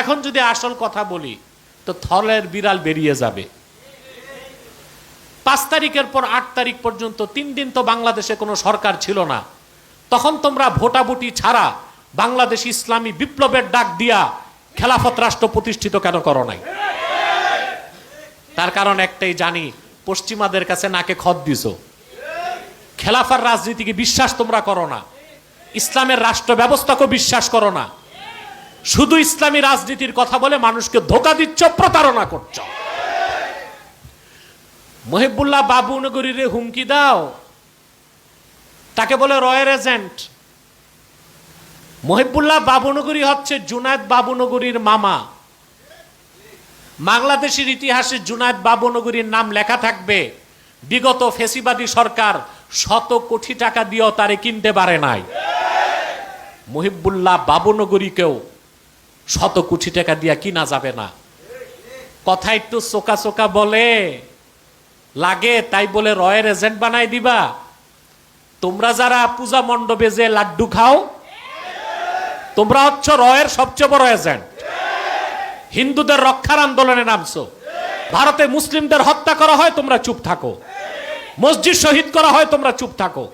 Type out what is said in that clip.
এখন যদি আসল কথা বলি, তো থলের বিড়াল বেরিয়ে যাবে। পাঁচ তারিখের পর আট তারিখ পর্যন্ত তিন দিন তো বাংলাদেশে কোনো সরকার ছিল না। তখন তোমরা ভোটাভুটি ছাড়া বাংলাদেশ ইসলামী বিপ্লবের ডাক দিয়া খেলাফত রাষ্ট্র প্রতিষ্ঠিত কেন করো নাই? তার কারণ একটাই, জানি, পশ্চিমাদের কাছে নাকে খত দিছো। খেলাফার রাজনীতিকে বিশ্বাস তোমরা করো না। ইসলামের রাষ্ট্র ব্যবস্থাকে বিশ্বাস করো না। শুধু ইসলামী রাজনীতির কথা বলে মানুষকে ধোকা দিচ্ছ, প্রতারণা করছ। মহিবুল্লাহ বাবুনগরীরে হুমকি দাও। তাকে বলে রয়ের এজেন্ট। মহিবুল্লাহ বাবুনগরী হচ্ছে জুনায়দ বাবুনগরীর মামা। বাংলাদেশের ইতিহাসে জুনায়দ বাবুনগরীর নাম লেখা থাকবে, বিগত ফেসিবাদী সরকার শত কোটি টাকা দিয়েও তারে কিনতে পারে নাই। মহিবুল্লাহ বাবুনগরীকেও শত কোটি টাকা দিয়া কিনা যাবে না? কথা একটু চোকা চোকা বলে। লাগে, তাই বলে রয়ের এজেন্ট বানাই দিবা। তোমরা যারা পূজা মণ্ডপে যে লাড্ডু খাও, তোমরা হচ্ছ রয়ের সবচেয়ে বড় এজেন্ট। হিন্দুদের রক্ষার আন্দোলনে নামছো। ভারতে মুসলিমদের হত্যা করা হয়, তোমরা চুপ থাকো। মসজিদ শহীদ করা হয়, তোমরা চুপ থাকো।